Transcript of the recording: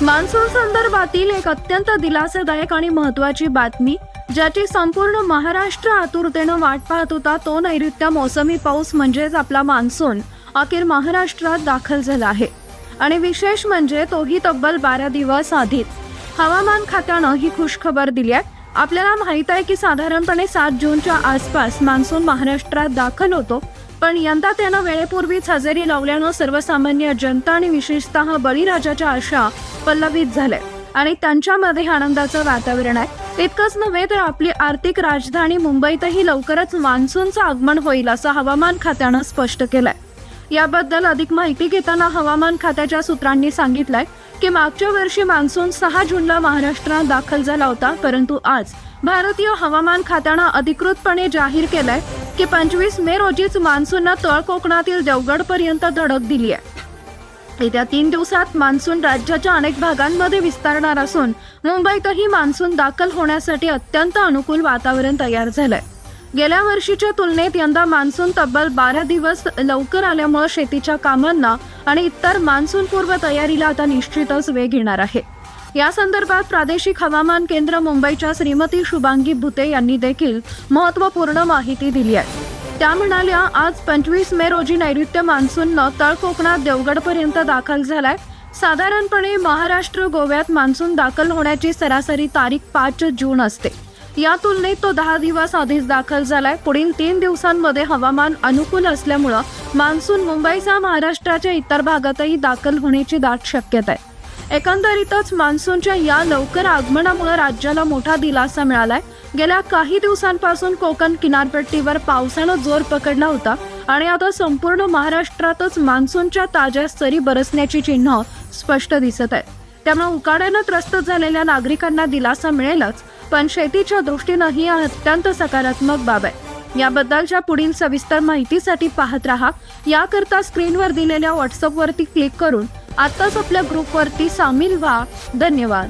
Monsoon संदर्भातील एक अत्यंत दिलासादायक आणि महत्वाची बातमी ज्याची संपूर्ण महाराष्ट्र आतुरतेनं वाट पाहत होता तो नैऋत्य मोसमी पाऊस म्हणजेच आपला मान्सून अखेर महाराष्ट्रात दाखल झाला आहे. आणि विशेष म्हणजे तोही तब्बल बारा दिवस आधीच. हवामान खात्यानं ही खुशखबर दिली आहे. आपल्याला माहीत आहे की साधारणपणे सात जूनच्या आसपास मान्सून महाराष्ट्रात दाखल होतो पण यंदा त्यानं वेळेपूर्वीच हजेरी लावल्यानं सर्वसामान्य जनता आणि विशेषतः बळीराजाच्या आशा पल्लवित झालंय. आणि त्यांच्यामध्ये आनंदाचं वातावरण आहे. इतकंच नव्हे तर आपली आर्थिक राजधानी मुंबईतही लवकरच मान्सूनचं आगमन होईल असं हवामान खात्यानं स्पष्ट केलंय. याबद्दल अधिक माहिती घेताना हवामान खात्याच्या सूत्रांनी सांगितलंय की मागच्या वर्षी मान्सून सहा जूनला महाराष्ट्रात दाखल झाला होता परंतु आज भारतीय हवामान खात्यानं अधिकृतपणे जाहीर केलंय की पंचवीस मे रोजीच मान्सूननं तळ कोकणातील देवगड पर्यंत धडक दिली आहे येत्या तीन दिवसात मान्सून राज्याच्या अनेक भागांमध्ये विस्तारणार असून मुंबईतही मान्सून दाखल होण्यासाठी अत्यंत अनुकूल वातावरण तयार झालंय. गेल्या वर्षीच्या तुलनेत यंदा मान्सून तब्बल बारा दिवस लवकर आल्यामुळे शेतीच्या कामांना आणि इतर मान्सूनपूर्व तयारीला आता निश्चितच वेग येणार आहे. या संदर्भात प्रादेशिक हवामान केंद्र मुंबईच्या श्रीमती शुभांगी भुते यांनी देखील महत्त्वपूर्ण माहिती दिली आहे. त्या म्हणाल्या आज पंचवीस मे रोजी नैऋत्य मान्सूननं तळ कोकणात देवगडपर्यंत दाखल झालाय. साधारणपणे महाराष्ट्र गोव्यात मान्सून दाखल होण्याची सरासरी तारीख पाच जून असते. या तुलनेत तो दहा दिवस आधीच दाखल झालाय. पुढील तीन दिवसांमध्ये हवामान अनुकूल असल्यामुळं मान्सून मुंबईसह महाराष्ट्राच्या इतर भागातही दाखल होण्याची दाट शक्यता आहे एकंदरीतच मान्सूनच्या या लवकर आगमनामुळे राज्याला मोठा दिलासा मिळालाय. गेल्या काही दिवसांपासून कोकण किनारपट्टीवर पावसानं जोर पकडला होता आणि आता संपूर्ण महाराष्ट्रातच मान्सूनच्या ताज्या सरी बरसण्याची चिन्ह स्पष्ट दिसत आहेत त्यामुळे उकाड्यानं त्रस्त झालेल्या नागरिकांना दिलासा मिळेलच पण शेतीच्या दृष्टीनं ही अत्यंत सकारात्मक बाब आहे. याबद्दलच्या पुढील सविस्तर माहितीसाठी पाहत राहा. याकरता स्क्रीनवर दिलेल्या व्हॉट्सअपवरती क्लिक करून आताच आपल्या ग्रुपवरती सामील व्हा. धन्यवाद.